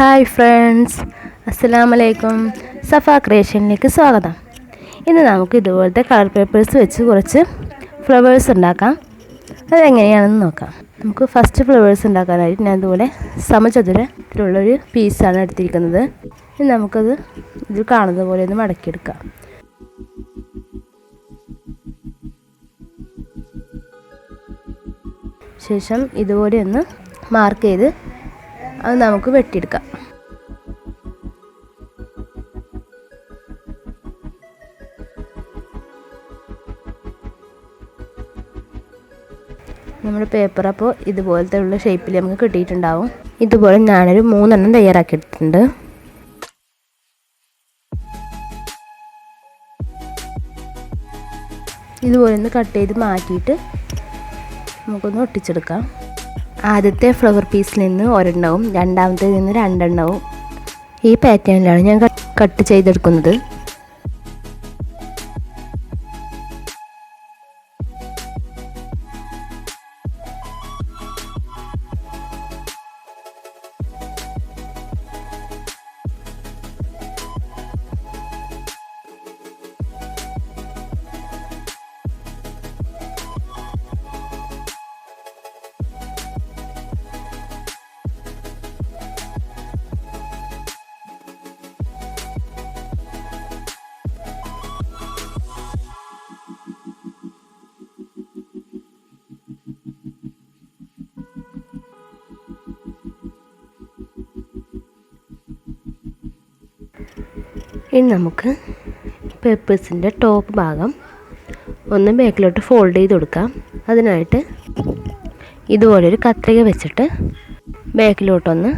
Hi friends. അസ്സലാമു അലൈക്കും സഫ ക്രിയേഷനിലേക്ക് സ്വാഗതം. ഇന്ന് നമുക്ക് ഇതുപോലത്തെ കളർ പേപ്പേഴ്സ് വെച്ച് കുറച്ച് ഫ്ലവേഴ്സ് ഉണ്ടാക്കാം. അതെങ്ങനെയാണെന്ന് നോക്കാം. നമുക്ക് ഫസ്റ്റ് ഫ്ലവേഴ്സ് ഉണ്ടാക്കാനായിട്ട് ഞാൻ ഇതുപോലെ സമചതുരത്തിലുള്ളൊരു പീസാണ് എടുത്തിരിക്കുന്നത്. ഇനി നമുക്കത് ഇത് കാണുന്നത് പോലെ ഒന്ന് മടക്കിയെടുക്കാം. ശേഷം ഇതുപോലെ ഒന്ന് മാർക്ക് ചെയ്ത് അത് നമുക്ക് വെട്ടിയെടുക്കാം. നമ്മുടെ പേപ്പർ അപ്പോൾ ഇതുപോലത്തെ ഉള്ള ഷേപ്പിൽ നമുക്ക് കിട്ടിയിട്ടുണ്ടാവും. ഇതുപോലെ ഞാനൊരു മൂന്നെണ്ണം തയ്യാറാക്കി എടുത്തിട്ടുണ്ട്. ഇതുപോലെ ഒന്ന് കട്ട് ചെയ്ത് മാറ്റിയിട്ട് നമുക്കൊന്ന് ഒട്ടിച്ചെടുക്കാം. ആദ്യത്തെ ഫ്ലവർ പീസിൽ നിന്ന് ഒരെണ്ണവും രണ്ടാമത്തേതിൽ നിന്ന് രണ്ടെണ്ണവും ഈ പാറ്റേണിലാണ് ഞാൻ കട്ട് ചെയ്തെടുക്കുന്നത്. ഇനി നമുക്ക് പേപ്പേഴ്സിന്റെ ടോപ്പ് ഭാഗം ഒന്ന് ബാക്കിലോട്ട് ഫോൾഡ് ചെയ്ത് കൊടുക്കാം. അതിനായിട്ട് ഇതുപോലൊരു കത്രിക വെച്ചിട്ട് ബാക്കിലോട്ടൊന്ന്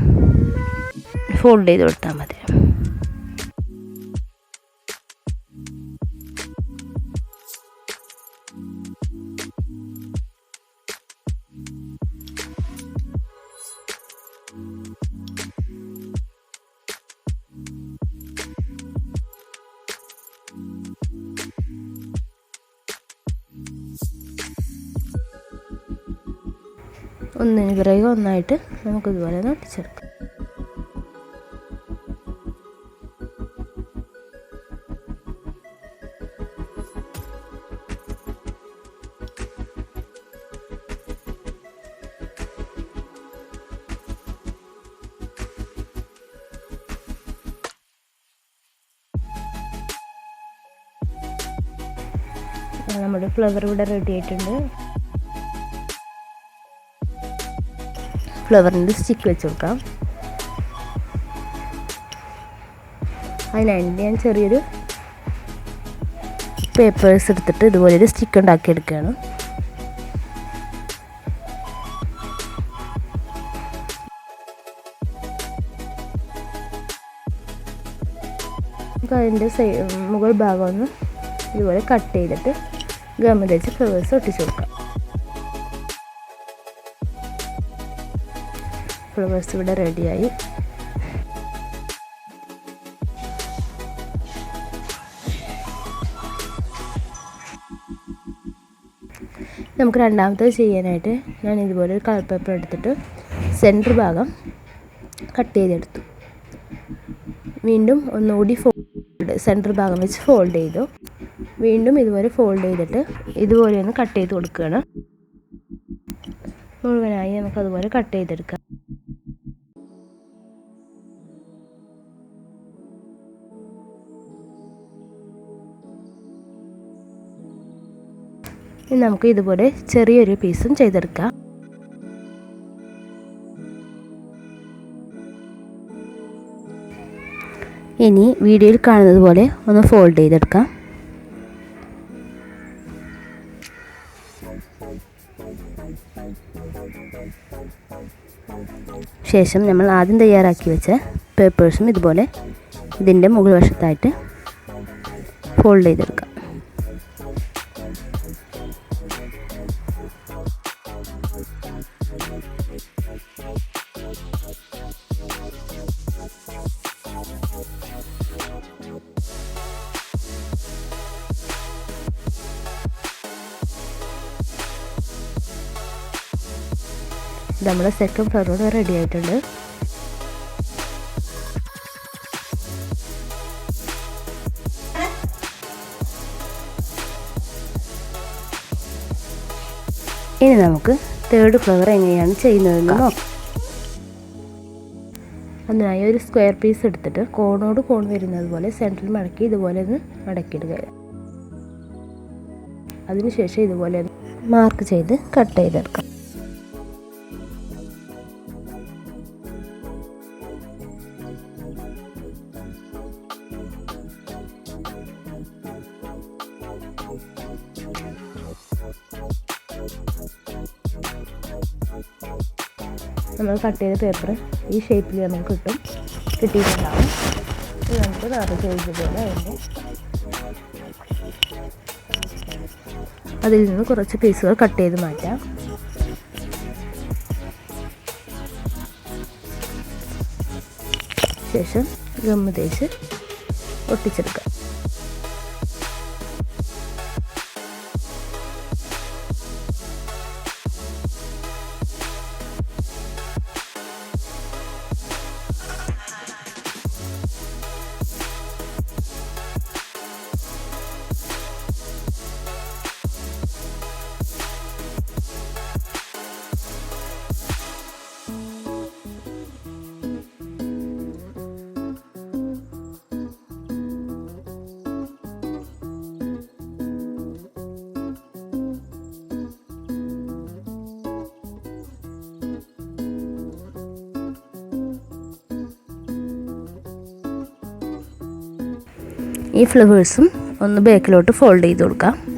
ഫോൾഡ് ചെയ്ത് കൊടുത്താൽ മതി. ഒന്നിന് പിറകെ ഒന്നായിട്ട് നമുക്കിതുപോലെ ഒന്ന് ഒട്ടിച്ചെടുക്കാം നമ്മുടെ ഫ്ലവർ ഇവിടെ റെഡി ആയിട്ടുണ്ട്. ഫ്ലവറിന്റെ സ്റ്റിക്ക് വെച്ച് കൊടുക്കാം. അതിനായിട്ട് ഞാൻ ചെറിയൊരു പേപ്പേഴ്സ് എടുത്തിട്ട് ഇതുപോലെ ഒരു സ്റ്റിക്ക് ഉണ്ടാക്കിയെടുക്കുകയാണ്. നമുക്ക് അതിന്റെ സൈ മുകൾ ഭാഗം ഒന്ന് ഇതുപോലെ കട്ട് ചെയ്തിട്ട് ഗമ്മ തേച്ച് ഫ്ലവേഴ്സ് ഒട്ടിച്ചു കൊടുക്കാം. ഫ്ലവേഴ്സ് ഇവിടെ റെഡിയായി. നമുക്ക് രണ്ടാമത്തത് ചെയ്യാനായിട്ട് ഞാൻ ഇതുപോലെ ഒരു കളർ പേപ്പർ എടുത്തിട്ട് സെന്റർ ഭാഗം കട്ട് ചെയ്തെടുത്തു. വീണ്ടും ഒന്നുകൂടി ഫോൾഡ് സെന്റർ ഭാഗം വെച്ച് ഫോൾഡ് ചെയ്തു. വീണ്ടും ഇതുപോലെ ഫോൾഡ് ചെയ്തിട്ട് ഇതുപോലെ ഒന്ന് കട്ട് ചെയ്ത് കൊടുക്കുകയാണ്. മുഴുവനായി നമുക്കതുപോലെ കട്ട് ചെയ്തെടുക്കാം. ഇനി നമുക്ക് ഇതുപോലെ ചെറിയൊരു പീസും ചെയ്തെടുക്കാം. ഇനി വീഡിയോയിൽ കാണുന്നത് പോലെ ഒന്ന് ഫോൾഡ് ചെയ്തെടുക്കാം. ശേഷം നമ്മൾ ആദ്യം തയ്യാറാക്കി വെച്ച പേപ്പേഴ്സും ഇതുപോലെ ഇതിന്റെ മുകൾ വശത്തായിട്ട് ഫോൾഡ് ചെയ്തെടുക്കാം. നമ്മുടെ സെക്കൻഡ് ഫ്ലവറോട് റെഡി ആയിട്ടുണ്ട്. ഇനി നമുക്ക് തേർഡ് ഫ്ലവർ എങ്ങനെയാണ് ചെയ്യുന്നതെന്ന് നോക്കാം. അതിനായി ഒരു സ്ക്വയർ പീസ് എടുത്തിട്ട് കോണോട് കോൺ വരുന്നത് പോലെ സെന്ററിൽ മടക്കി ഇതുപോലെ ഒന്ന് മടക്കിയിടുക അതിനുശേഷം ഇതുപോലെ മാർക്ക് ചെയ്ത് കട്ട് ചെയ്തെടുക്കാം. നമ്മൾ കട്ട് ചെയ്ത പേപ്പർ ഈ ഷേപ്പിൽ നമുക്ക് കിട്ടും. കിട്ടിയിട്ടുണ്ടാവും. ഇത് നമുക്ക് നേരത്തെ ചെയ്തതുപോലെ അതിന്റെ അതിൽ നിന്ന് കുറച്ച് പീസുകൾ കട്ട് ചെയ്ത് മാറ്റാം. ശേഷം ഗമ്മ് തേച്ച് ഒട്ടിച്ചെടുക്കാം. ഈ ഫ്ലവേഴ്സും ഒന്ന് ബാക്കിലോട്ട് ഫോൾഡ് ചെയ്ത് കൊടുക്കാം.